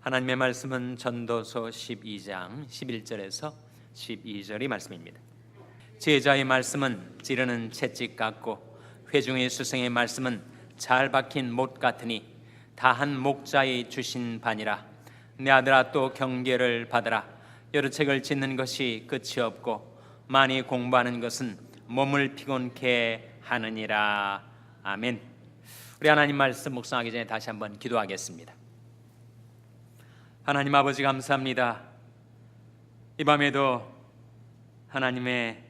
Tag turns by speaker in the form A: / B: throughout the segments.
A: 하나님의 말씀은 전도서 12장 11절에서 12절의 말씀입니다. 제자의 말씀은 찌르는 채찍 같고 회중의 수생의 말씀은 잘 박힌 못 같으니 다한 목자의 주신 바니라 내 아들아 또 경계를 받으라 여러 책을 짓는 것이 끝이 없고 많이 공부하는 것은 몸을 피곤케 하느니라 아멘. 우리 하나님 말씀 묵상하기 전에 다시 한번 기도하겠습니다. 하나님 아버지 감사합니다. 이 밤에도 하나님의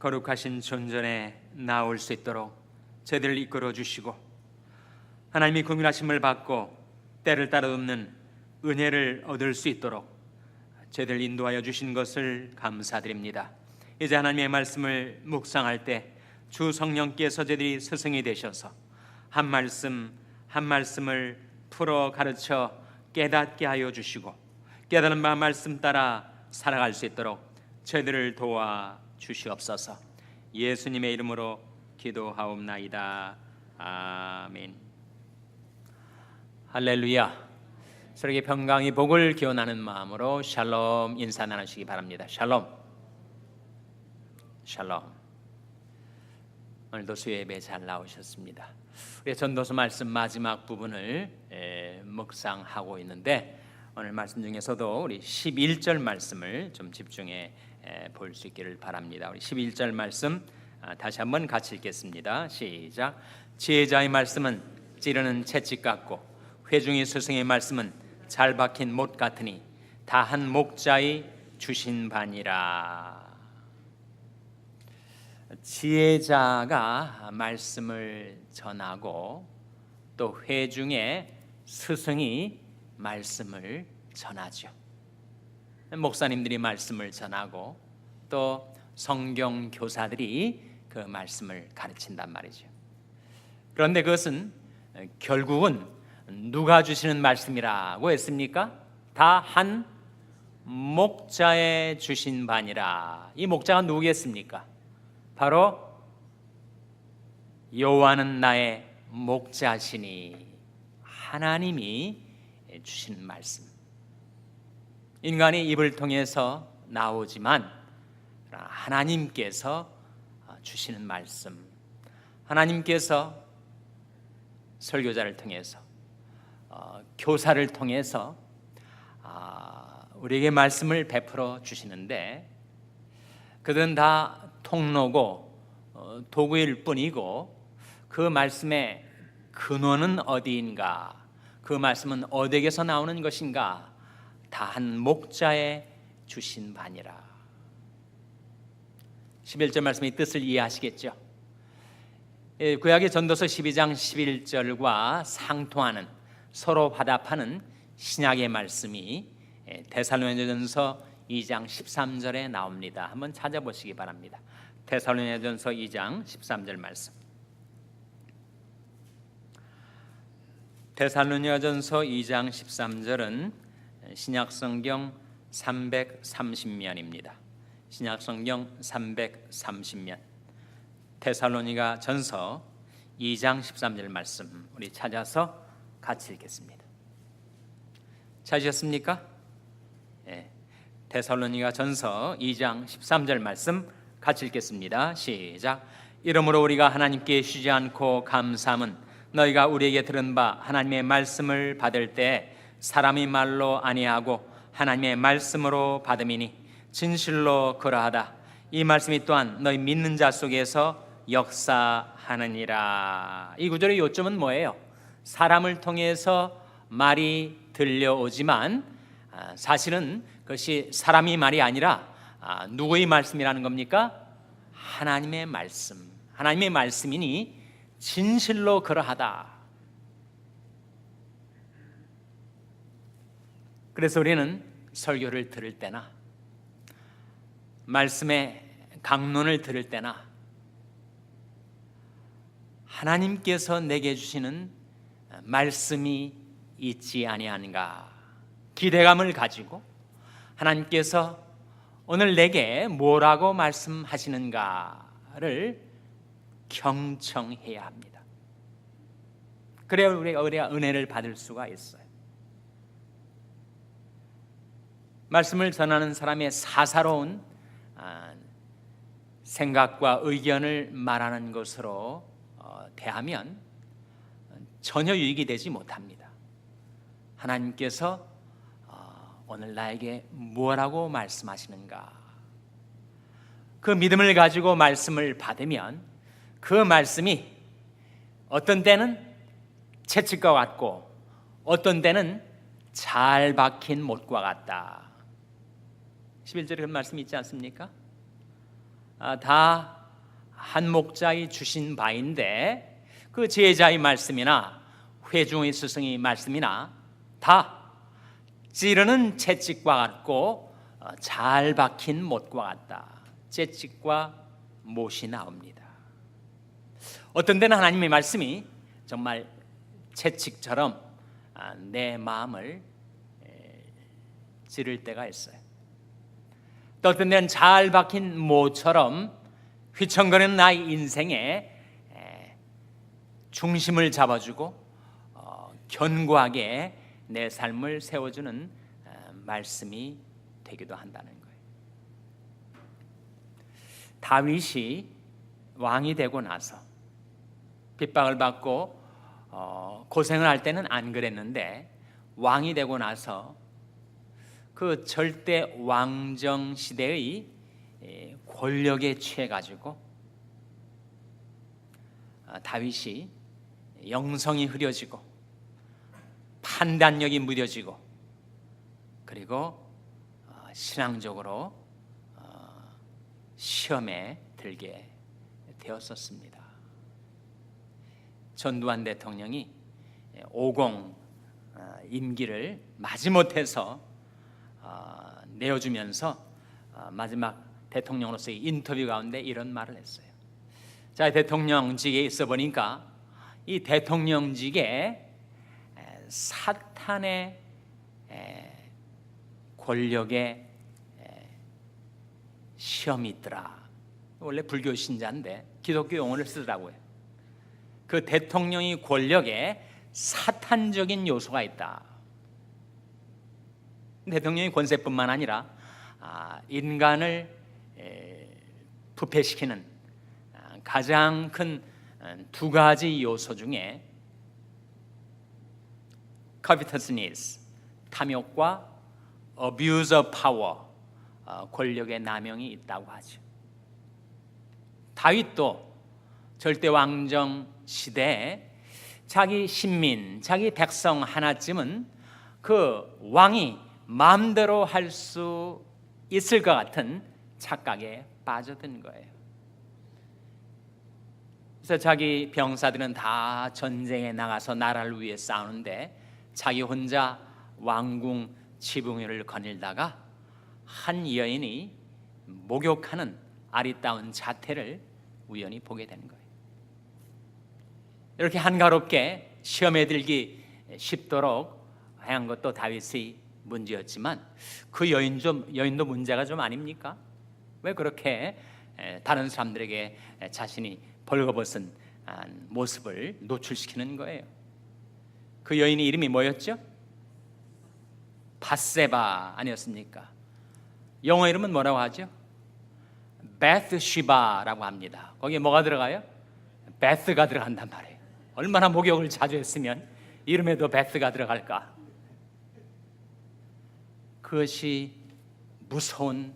A: 거룩하신 존전에 나올 수 있도록 저희들을 이끌어 주시고 하나님이 긍휼하심을 받고 때를 따라 돕는 은혜를 얻을 수 있도록 저희들 인도하여 주신 것을 감사드립니다. 이제 하나님의 말씀을 묵상할 때 주 성령께서 저희들이 스승이 되셔서 한 말씀 한 말씀을 풀어 가르쳐 깨닫게 하여 주시고 깨달은 바 말씀 따라 살아갈 수 있도록 저희들을 도와 주시옵소서. 예수님의 이름으로 기도하옵나이다. 아멘. 할렐루야. 서로에게 평강이 복을 기원하는 마음으로 샬롬 인사 나누시기 바랍니다. 샬롬. 샬롬. 오늘도 수요 예배 잘 나오셨습니다. 우리 전도서 말씀 마지막 부분을 에, 묵상하고 있는데 오늘 말씀 중에서도 우리 11절 말씀을 좀 집중해 볼 수 있기를 바랍니다. 우리 11절 말씀 아, 다시 한번 같이 읽겠습니다. 시작. 지혜자의 말씀은 찌르는 채찍 같고 회중의 스승의 말씀은 잘 박힌 못 같으니 다한 목자의 주신 바니라. 지혜자가 말씀을 전하고 또 회중의 스승이 말씀을 전하죠. 목사님들이 말씀을 전하고 또 성경 교사들이 그 말씀을 가르친단 말이죠. 그런데 그것은 결국은 누가 주시는 말씀이라고 했습니까? 다 한 목자의 주신 바니라. 이 목자가 누구겠습니까? 바로 여호와는 나의 목자시니 하나님이 주시는 말씀. 인간이 입을 통해서 나오지만 하나님께서 주시는 말씀. 하나님께서 설교자를 통해서 어, 교사를 통해서 아, 우리에게 말씀을 베풀어 주시는데 그들은 다 통로고 어, 도구일 뿐이고 그 말씀의 근원은 어디인가? 그 말씀은 어디에서 나오는 것인가? 다 한 목자의 주신 바니라. 11절 말씀의 뜻을 이해하시겠죠? 예, 구약의 전도서 12장 11절과 상통하는 서로 화답하는 신약의 말씀이 예, 데살로니가전서 2장 13절에 나옵니다. 한번 찾아보시기 바랍니다. 데살로니가전서 2장 13절 말씀. 데살로니가전서 2장 13절은 신약 성경 330면입니다. 신약 성경 330면. 데살로니가 전서 2장 13절 말씀 우리 찾아서 같이 읽겠습니다. 찾으셨습니까? 예. 데살로니가 전서 2장 13절 말씀 같이 읽겠습니다. 시작. 이러므로 우리가 하나님께 쉬지 않고 감사함은 너희가 우리에게 들은 바 하나님의 말씀을 받을 때 사람이 말로 아니하고 하나님의 말씀으로 받음이니 진실로 그러하다. 이 말씀이 또한 너희 믿는 자 속에서 역사하느니라. 이 구절의 요점은 뭐예요? 사람을 통해서 말이 들려오지만 아, 사실은 그것이 사람이 말이 아니라 아, 누구의 말씀이라는 겁니까? 하나님의 말씀. 하나님의 말씀이니 진실로 그러하다. 그래서 우리는 설교를 들을 때나 말씀의 강론을 들을 때나 하나님께서 내게 주시는 말씀이 있지 아니한가 기대감을 가지고 하나님께서 오늘 내게 뭐라고 말씀하시는가를 경청해야 합니다. 그래야 우리가 은혜를 받을 수가 있어요. 말씀을 전하는 사람의 사사로운 아, 생각과 의견을 말하는 것으로 어, 대하면 전혀 유익이 되지 못합니다. 하나님께서 어, 오늘 나에게 뭐라고 말씀하시는가? 그 믿음을 가지고 말씀을 받으면 그 말씀이 어떤 때는 채찍과 같고 어떤 때는 잘 박힌 못과 같다. 11절에 그런 말씀이 있지 않습니까? 아, 다한 목자의 주신 바인데 그 제자의 말씀이나 회중의 스승의 말씀이나 다 찌르는 채찍과 같고 어, 잘 박힌 못과 같다. 채찍과 못이 나옵니다. 어떤 때는 하나님의 말씀이 정말 채찍처럼 아, 내 마음을 에, 찌를 때가 있어요. 또 어떤 때는 잘 박힌 모처럼 휘청거리는 나의 인생에 에, 중심을 잡아주고 어, 견고하게 내 삶을 세워주는 어, 말씀이 되기도 한다는 거예요. 다윗이 왕이 되고 나서 핍박을 받고 어, 고생을 할 때는 안 그랬는데 왕이 되고 나서 그 절대 왕정 시대의 에, 권력에 취해 가지고 아, 다윗이 영성이 흐려지고 판단력이 무뎌지고 그리고 어, 신앙적으로 어, 시험에 들게 되었었습니다. 전두환 대통령이 50 어, 임기를 마지못해서 어, 내어주면서 어, 마지막 대통령으로서의 인터뷰 가운데 이런 말을 했어요. 자, 대통령직에 있어 보니까 이 대통령직에 에, 사탄의 에, 권력의 에, 시험이 있더라. 원래 불교 신자인데 기독교 용어를 쓰더라고요. 그 대통령의 권력에 사탄적인 요소가 있다. 대통령의 권세뿐만 아니라 아, 인간을 에, 부패시키는 아, 가장 큰 두 가지 요소 중에 covetousness 탐욕과 abuse of power 어, 권력의 남용이 있다고 하죠. 다윗도 절대 왕정 시대에 자기 신민, 자기 백성 하나쯤은 그 왕이 마음대로 할 수 있을 것 같은 착각에 빠져든 거예요. 그래서 자기 병사들은 다 전쟁에 나가서 나라를 위해 싸우는데 자기 혼자 왕궁 지붕위를 거닐다가 한 여인이 목욕하는 아리따운 자태를 우연히 보게 되는 거예요. 이렇게 한가롭게 시험에 들기 쉽도록 한 것도 다윗의 문제였지만 그 여인 좀 여인도 문제가 좀 아닙니까? 왜 그렇게 다른 사람들에게 자신이 벌거벗은 모습을 노출시키는 거예요? 그 여인의 이름이 뭐였죠? 바세바 아니었습니까? 영어 이름은 뭐라고 하죠? 베스시바라고 합니다. 거기에 뭐가 들어가요? 베스가 들어간단 말이에요. 얼마나 목욕을 자주 했으면 이름에도 베스가 들어갈까? 그것이 무서운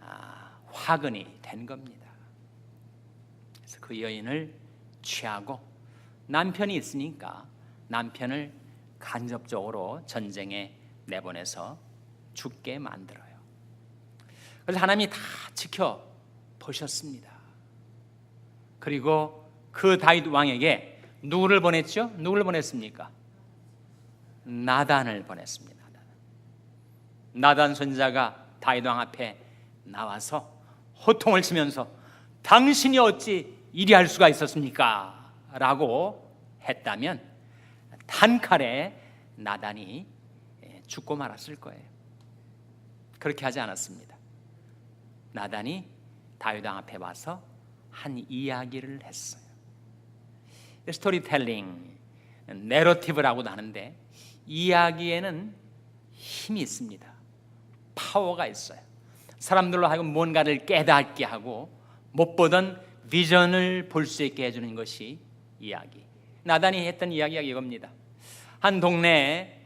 A: 아, 화근이 된 겁니다. 그래서 그 여인을 취하고 남편이 있으니까 남편을 간접적으로 전쟁에 내보내서 죽게 만들어요. 그래서 하나님이 다 지켜 보셨습니다. 그리고 그 다윗 왕에게 누구를 보냈죠? 누구를 보냈습니까? 나단을 보냈습니다. 나단 선자가 다윗 왕 앞에 나와서 호통을 치면서 당신이 어찌 이리 할 수가 있었습니까? 라고 했다면 단칼에 나단이 죽고 말았을 거예요. 그렇게 하지 않았습니다. 나단이 다윗 왕 앞에 와서 한 이야기를 했어요. 스토리텔링, 내러티브라고도 하는데 이야기에는 힘이 있습니다. 파워가 있어요. 사람들로 하여금 뭔가를 깨닫게 하고 못 보던 비전을 볼 수 있게 해주는 것이 이야기. 나단이 했던 이야기가 이겁니다. 한 동네에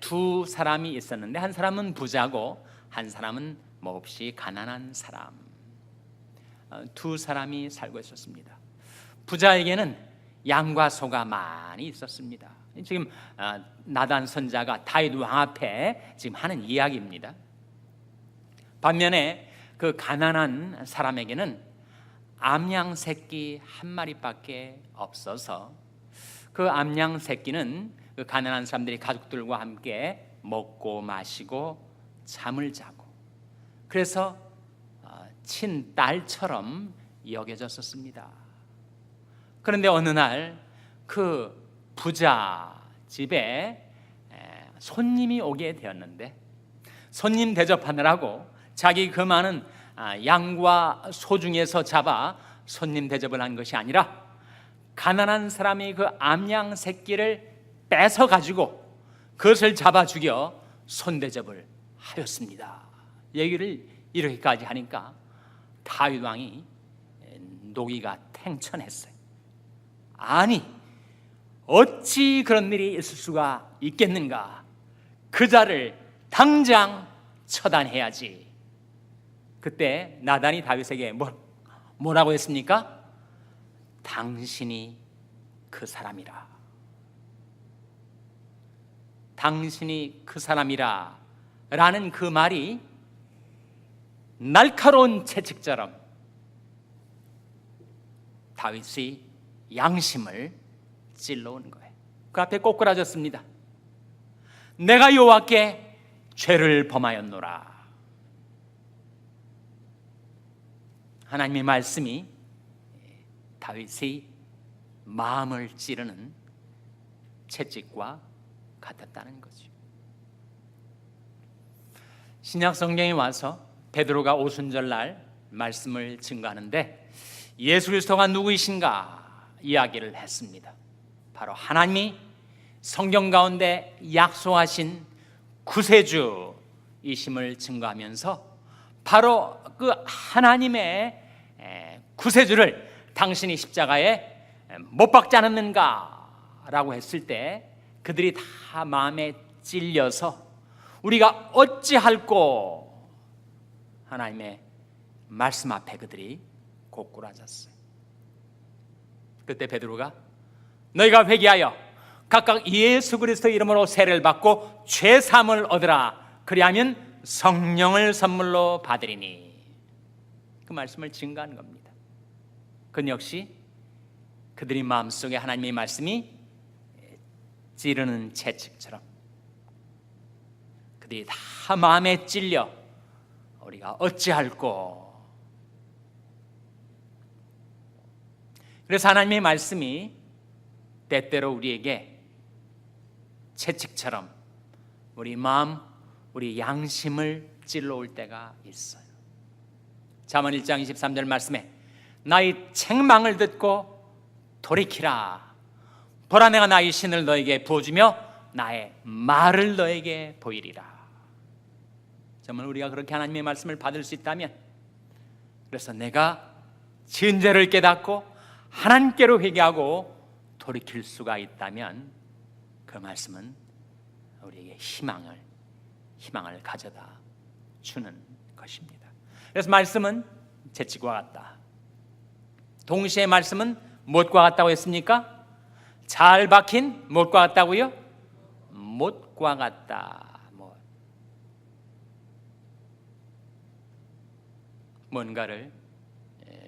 A: 두 사람이 있었는데 한 사람은 부자고 한 사람은 몹시 가난한 사람. 어, 두 사람이 살고 있었습니다. 부자에게는 양과 소가 많이 있었습니다. 지금 어, 나단 선자가 다윗 왕 앞에 지금 하는 이야기입니다. 반면에 그 가난한 사람에게는 암양 새끼 한 마리밖에 없어서 그 암양 새끼는 그 가난한 사람들이 가족들과 함께 먹고 마시고 잠을 자고 그래서 어, 친딸처럼 여겨졌었습니다. 그런데 어느 날 그 부자 집에 손님이 오게 되었는데 손님 대접하느라고 자기 그 많은 아, 양과 소 중에서 잡아 손님 대접을 한 것이 아니라 가난한 사람이 그 암양 새끼를 뺏어 가지고 그것을 잡아 죽여 손 대접을 하였습니다. 얘기를 이렇게까지 하니까 다윗 왕이 노기가 탱천했어요. 아니 어찌 그런 일이 있을 수가 있겠는가? 그 자를 당장 처단해야지. 그때 나단이 다윗에게 뭐, 뭐라고 했습니까? 당신이 그 사람이라. 당신이 그 사람이라. 라는 그 말이 날카로운 채찍처럼 다윗이 양심을 찔러오는 거예요. 그 앞에 꼬꾸라졌습니다. 내가 여호와께 죄를 범하였노라. 하나님의 말씀이 다윗의 마음을 찌르는 채찍과 같았다는 거죠. 신약 성경에 와서 베드로가 오순절 날 말씀을 증거하는데 예수 그리스도가 누구이신가 이야기를 했습니다. 바로 하나님이 성경 가운데 약속하신 구세주이심을 증거하면서 바로 그 하나님의 구세주를 당신이 십자가에 못 박지 않았는가라고 했을 때 그들이 다 마음에 찔려서 우리가 어찌할꼬 하나님의 말씀 앞에 그들이 고꾸라졌어요. 그때 베드로가 너희가 회개하여 각각 예수 그리스도 이름으로 세례를 받고 죄 사함을 얻으라. 그리하면 성령을 선물로 받으리니. 그 말씀을 증가한 겁니다. 그 역시 그들이 마음속에 하나님의 말씀이 찌르는 채찍처럼 그들이 다 마음에 찔려 우리가 어찌할꼬 그래서 하나님의 말씀이 때때로 우리에게 채찍처럼 우리 마음, 우리 양심을 찔러올 때가 있어요. 잠언 1장 23절 말씀에 나의 책망을 듣고 돌이키라. 보라 내가 나의 신을 너에게 부어주며 나의 말을 너에게 보이리라. 정말 우리가 그렇게 하나님의 말씀을 받을 수 있다면 그래서 내가 지은 죄를 깨닫고 하나님께로 회개하고 돌이킬 수가 있다면 그 말씀은 우리에게 희망을 희망을 가져다 주는 것입니다. 그래서 말씀은 재치과 같다. 동시에 말씀은 못과 같다고 했습니까? 잘 박힌 못과 같다고요? 못과 같다. 못. 뭔가를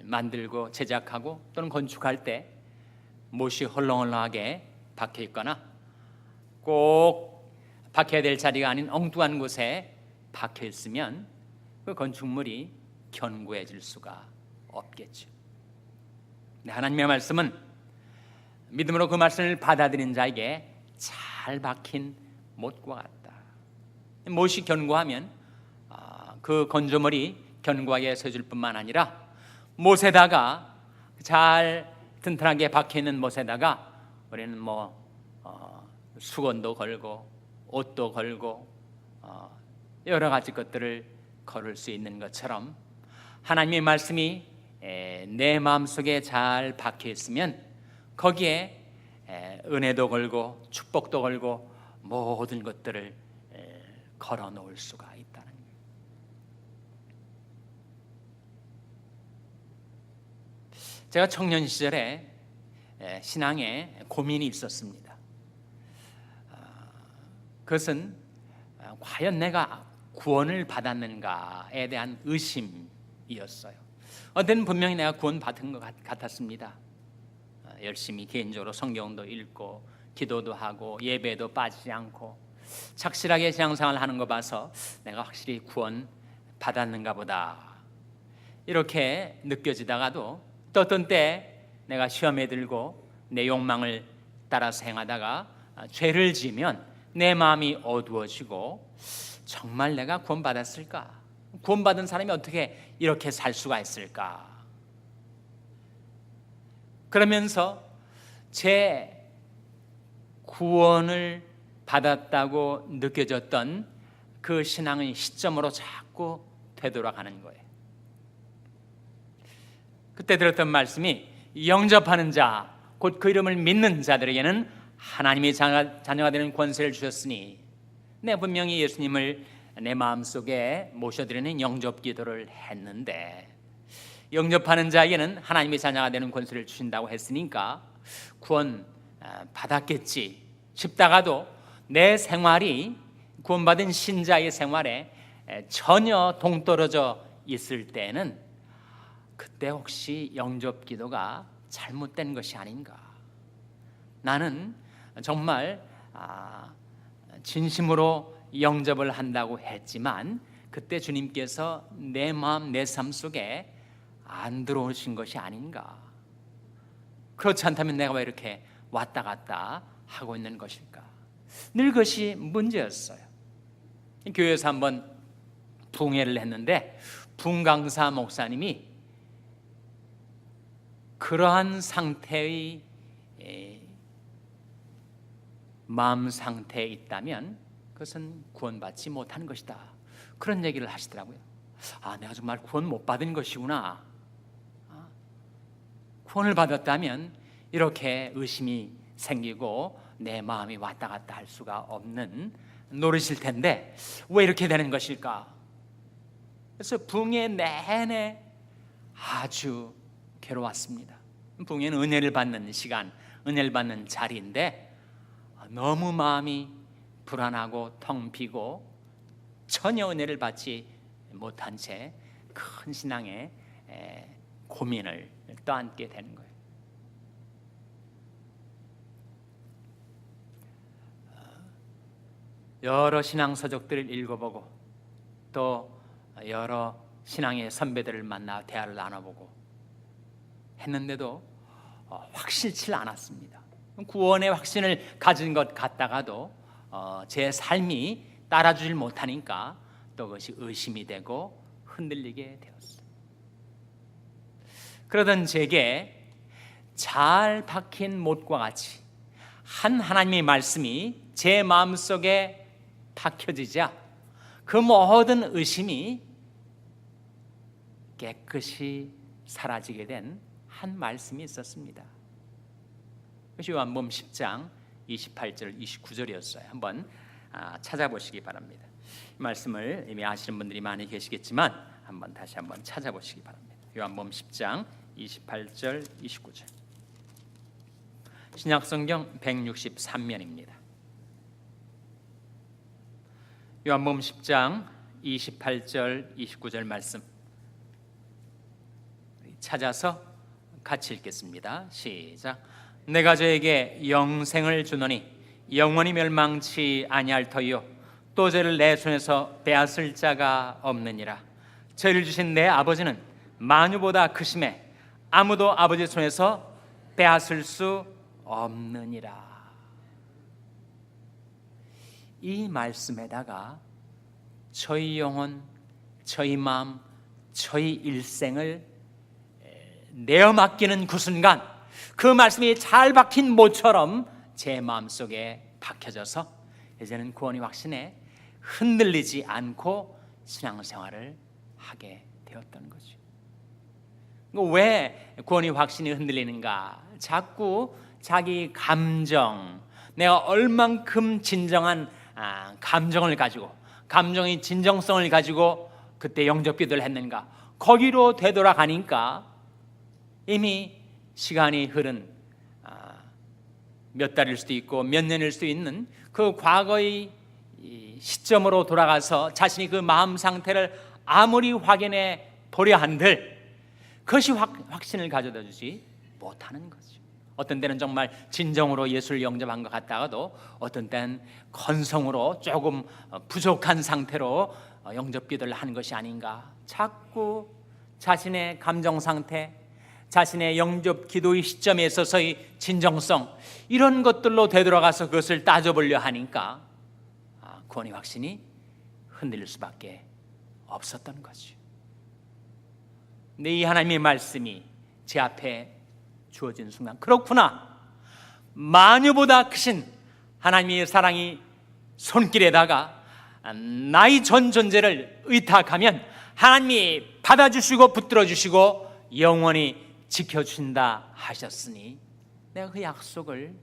A: 만들고 제작하고 또는 건축할 때 못이 헐렁헐렁하게 박혀 있거나 꼭 박혀야 될 자리가 아닌 엉뚱한 곳에 박혀 있으면 그 건축물이 견고해질 수가 없겠죠. 하나님의 말씀은 믿음으로 그 말씀을 받아들인 자에게 잘 박힌 못과 같다. 못이 견고하면 아, 그 건조물이 견고하게 서줄 뿐만 아니라 못에다가 잘 튼튼하게 박혀 있는 못에다가 우리는 뭐 어, 수건도 걸고 옷도 걸고 어, 여러 가지 것들을 걸을 수 있는 것처럼 하나님의 말씀이 에, 내 마음 속에 잘 박혀 있으면 거기에 에, 은혜도 걸고 축복도 걸고 모든 것들을 에, 걸어 놓을 수가 있다는 거예요. 제가 청년 시절에 에, 신앙에 고민이 있었습니다. 아, 그것은 아, 과연 내가 구원을 받았는가에 대한 의심이었어요. 어떤 분명히 내가 구원 받은 것 같- 같았습니다. 아, 열심히 개인적으로 성경도 읽고 기도도 하고 예배도 빠지지 않고 착실하게 신앙생활 하는 거 봐서 내가 확실히 구원 받았는가 보다 이렇게 느껴지다가도 또 어떤 때 내가 시험에 들고 내 욕망을 따라서 행하다가 아, 죄를 지면 내 마음이 어두워지고 정말 내가 구원받았을까? 구원받은 사람이 어떻게 이렇게 살 수가 있을까? 그러면서 제 구원을 받았다고 느껴졌던 그 신앙의 시점으로 자꾸 되돌아가는 거예요. 그때 들었던 말씀이 영접하는 자, 곧 그 이름을 믿는 자들에게는 하나님의 자녀- 자녀가 되는 권세를 주셨으니 내 분명히 예수님을 내 마음속에 모셔드리는 영접 기도를 했는데 영접하는 자에게는 하나님의 자녀가 되는 권세를 주신다고 했으니까 구원 아, 받았겠지. 싶다가도 내 생활이 구원받은 신자의 생활에 에, 전혀 동떨어져 있을 때는 그때 혹시 영접 기도가 잘못된 것이 아닌가? 나는 정말 아, 진심으로 영접을 한다고 했지만 그때 주님께서 내 마음 내 삶 속에 안 들어오신 것이 아닌가? 그렇지 않다면 내가 왜 이렇게 왔다 갔다 하고 있는 것일까? 늘 그것이 문제였어요. 교회에서 한번 붕회를 했는데 붕강사 목사님이 그러한 상태의 에, 마음 상태에 있다면 그것은 구원받지 못한 것이다. 그런 얘기를 하시더라고요. 아, 내가 정말 구원 못 받은 것이구나. 아, 구원을 받았다면 이렇게 의심이 생기고 내 마음이 왔다 갔다 할 수가 없는 노릇일 텐데 왜 이렇게 되는 것일까? 그래서 붕의 내내 아주 괴로웠습니다. 붕에는 은혜를 받는 시간, 은혜를 받는 자리인데 너무 마음이 불안하고 텅 비고 전혀 은혜를 받지 못한 채 큰 신앙의 에, 고민을 떠안게 되는 거예요. 여러 신앙 서적들을 읽어보고 또 여러 신앙의 선배들을 만나 대화를 나눠보고 했는데도 어, 확실치 않았습니다. 구원의 확신을 가진 것 같다가도 어, 제 삶이 따라주질 못하니까 또 그것이 의심이 되고 흔들리게 되었어요. 그러던 제게 잘 박힌 못과 같이 한 하나님의 말씀이 제 마음속에 박혀지자 그 모든 의심이 깨끗이 사라지게 된 한 말씀이 있었습니다. 그것이 요한복음 10장 28절 29절이었어요. 한번 아, 찾아보시기 바랍니다. 이 말씀을 이미 아시는 분들이 많이 계시겠지만 한번 다시 한번 찾아보시기 바랍니다. 요한복음 10장 28절 29절. 신약 성경 163면입니다. 요한복음 10장 28절 29절 말씀 찾아서 같이 읽겠습니다. 시작. 내가 저에게 영생을 주노니 영원히 멸망치 아니할 터이요 또 저를 내 손에서 빼앗을 자가 없느니라. 저를 주신 내 아버지는 만유보다 크심에 아무도 아버지 손에서 빼앗을 수 없느니라. 이 말씀에다가 저희 영혼, 저희 마음, 저희 일생을 내어 맡기는 그 순간 그 말씀이 잘 박힌 모처럼 제 마음속에 박혀져서 이제는 구원이 확신에
B: 흔들리지 않고 신앙생활을 하게 되었던 거죠. 왜 구원이 확신이 흔들리는가? 자꾸 자기 감정, 내가 얼만큼 진정한 아, 감정을 가지고 감정의 진정성을 가지고 그때 영접 기도를 했는가? 거기로 되돌아가니까 이미 시간이 흐른 아, 몇 달일 수도 있고 몇 년일 수도 있는 그 과거의 이 시점으로 돌아가서 자신이 그 마음 상태를 아무리 확인해 보려 한들 그것이 확, 확신을 가져다 주지 못하는 거죠. 어떤 때는 정말 진정으로 예수를 영접한 것 같다가도 어떤 때는 건성으로 조금 어, 부족한 상태로 어, 영접 기도를 하는 것이 아닌가. 자꾸 자신의 감정 상태, 자신의 영접 기도의 시점에 있어서의 진정성 이런 것들로 되돌아가서 그것을 따져보려 하니까 아, 구원의 확신이 흔들릴 수밖에 없었던 거죠. 근데 이 하나님의 말씀이 제 앞에 주어진 순간 그렇구나 마녀보다 크신 하나님의 사랑이 손길에다가 나의 전 존재를 의탁하면 하나님이 받아주시고 붙들어주시고 영원히 지켜준다 하셨으니 내가 그 약속을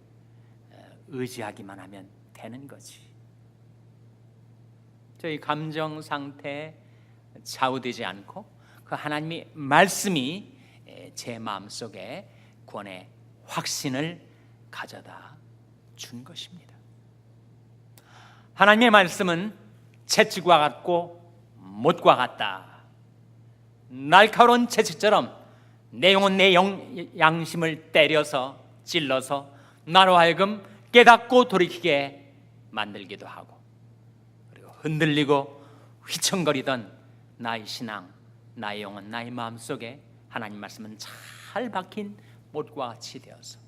B: 의지하기만 하면 되는 거지 저희 감정 상태 좌우되지 않고 그 하나님의 말씀이 제 마음속에 구원의 확신을 가져다 준 것입니다. 하나님의 말씀은 채찍과 같고 못과 같다. 날카로운 채찍처럼 내 영혼 내 영, 양심을 때려서 찔러서 나로 하여금 깨닫고 돌이키게 만들기도 하고 그리고 흔들리고 휘청거리던 나의 신앙, 나의 영혼, 나의 마음 속에 하나님 말씀은 잘 박힌 못과 같이 되어서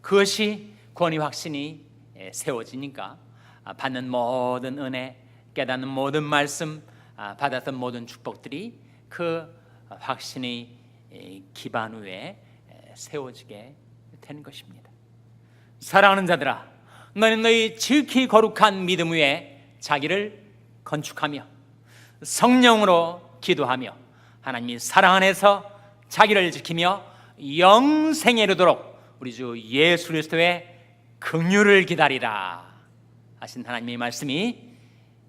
B: 그것이 권위 확신이 세워지니까 받는 모든 은혜, 깨닫는 모든 말씀, 받았던 모든 축복들이 그 확신의 기반 위에 세워지게 되는 것입니다. 사랑하는 자들아, 너는 너희 지극히 거룩한 믿음 위에 자기를 건축하며 성령으로 기도하며 하나님이 사랑 안에서 자기를 지키며 영생에 이르도록 우리 주 예수 그리스도의 긍휼을 기다리라 하신 하나님의 말씀이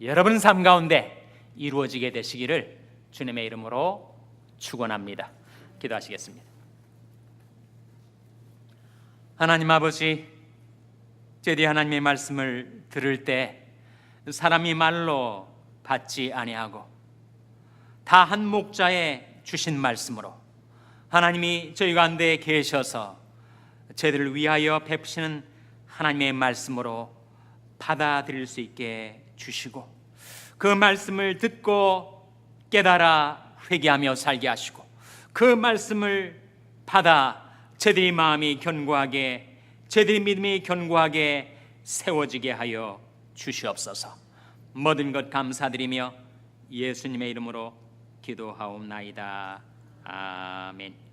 B: 여러분 삶 가운데 이루어지게 되시기를 주님의 이름으로 축원합니다. 기도하시겠습니다. 하나님 아버지, 제디 하나님의 말씀을 들을 때 사람이 말로 받지 아니하고 다 한 목자에 주신 말씀으로 하나님이 저희 가운데 계셔서 저희들을 위하여 베푸시는 하나님의 말씀으로 받아들일 수 있게 주시고 그 말씀을 듣고 깨달아 회개하며 살게 하시고 그 말씀을 받아 저들의 마음이 견고하게 저들의 믿음이 견고하게 세워지게 하여 주시옵소서 모든 것 감사드리며 예수님의 이름으로 기도하옵나이다. 아멘.